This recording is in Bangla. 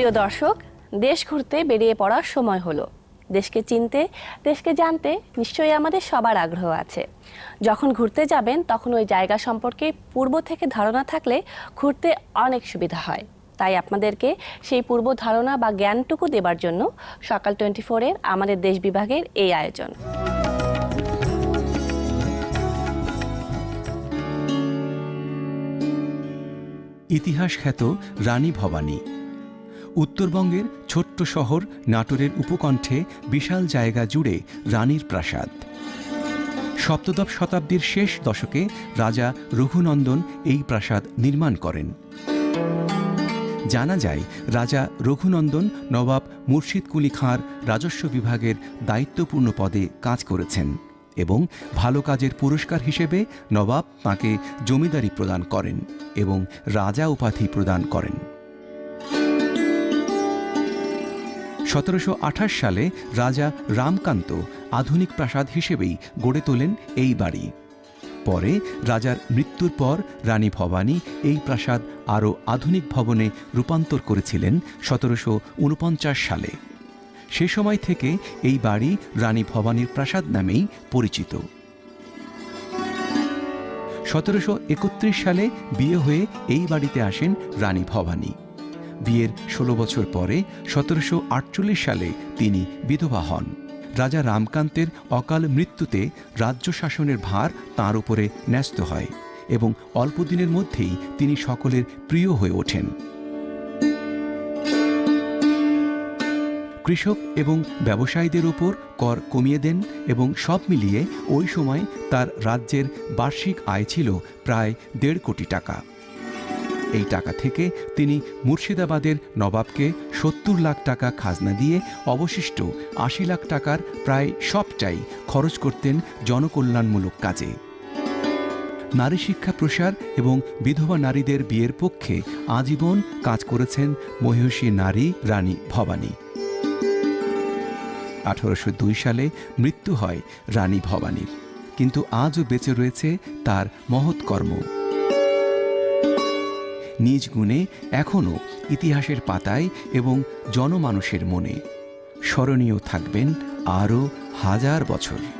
প্রিয় দর্শক, দেশ ঘুরতে বেরিয়ে পড়ার সময় হলো। দেশকে চিনতে, দেশকে জানতে নিশ্চয়ই আমাদের সবার আগ্রহ আছে। যখন ঘুরতে যাবেন, তখন ওই জায়গা সম্পর্কে পূর্ব থেকে ধারণা থাকলে ঘুরতে অনেক সুবিধা হয়। তাই আপনাদেরকে সেই পূর্ব ধারণা বা জ্ঞানটুকু দেবার জন্য সকাল টোয়েন্টি ফোরের আমাদের দেশ বিভাগের এই আয়োজন। ইতিহাস খ্যাত রানী ভবানী। উত্তরবঙ্গের ছোট্ট শহর নাটোরের উপকণ্ঠে বিশাল জায়গা জুড়ে রানীর প্রাসাদ। সপ্তদশ শতাব্দীর শেষ দশকে রাজা রঘুনন্দন এই প্রাসাদ নির্মাণ করেন। জানা যায়, রাজা রঘুনন্দন নবাব মুর্শিদ কুলি খাঁর রাজস্ব বিভাগের দায়িত্বপূর্ণ পদে কাজ করেছেন এবং ভালো কাজের পুরস্কার হিসেবে নবাব তাঁকে জমিদারি প্রদান করেন এবং রাজা উপাধি প্রদান করেন। সতেরোশো আঠাশ সালে রাজা রামকান্ত আধুনিক প্রাসাদ হিসেবেই গড়ে তোলেন এই বাড়ি। পরে রাজার মৃত্যুর পর রানী ভবানী এই প্রাসাদ আরও আধুনিক ভবনে রূপান্তর করেছিলেন সতেরোশো উনপঞ্চাশ সালে। সে সময় থেকে এই বাড়ি রানী ভবানীর প্রাসাদ নামেই পরিচিত। সতেরোশো একত্রিশ সালে বিয়ে হয়ে এই বাড়িতে আসেন রানী ভবানী। বিয়ের ষোলো বছর পরে সতেরোশো আটচল্লিশ সালে তিনি বিধবা হন। রাজা রামকান্তের অকাল মৃত্যুতে রাজ্য শাসনের ভার তাঁর উপরে ন্যস্ত হয় এবং অল্প দিনের মধ্যেই তিনি সকলের প্রিয় হয়ে ওঠেন। কৃষক এবং ব্যবসায়ীদের ওপর কর কমিয়ে দেন এবং সব মিলিয়ে ওই সময় তার রাজ্যের বার্ষিক আয় ছিল প্রায় দেড় কোটি টাকা। এই টাকা থেকে তিনি মুর্শিদাবাদের নবাবকে সত্তর লাখ টাকা খাজনা দিয়ে অবশিষ্ট আশি লাখ টাকার প্রায় সবটাই খরচ করতেন জনকল্যাণমূলক কাজে। নারী শিক্ষা প্রসার এবং বিধবা নারীদের বিয়ের পক্ষে আজীবন কাজ করেছেন মহিষী নারী রানী ভবানী। আঠারোশো দুই সালে মৃত্যু হয় রানী ভবানীর, কিন্তু আজও বেঁচে রয়েছে তার মহৎ কর্ম। নিজ গুণে এখনও ইতিহাসের পাতায় এবং জনমানুষের মনে। স্মরণীয় থাকবেন আরও হাজার বছর।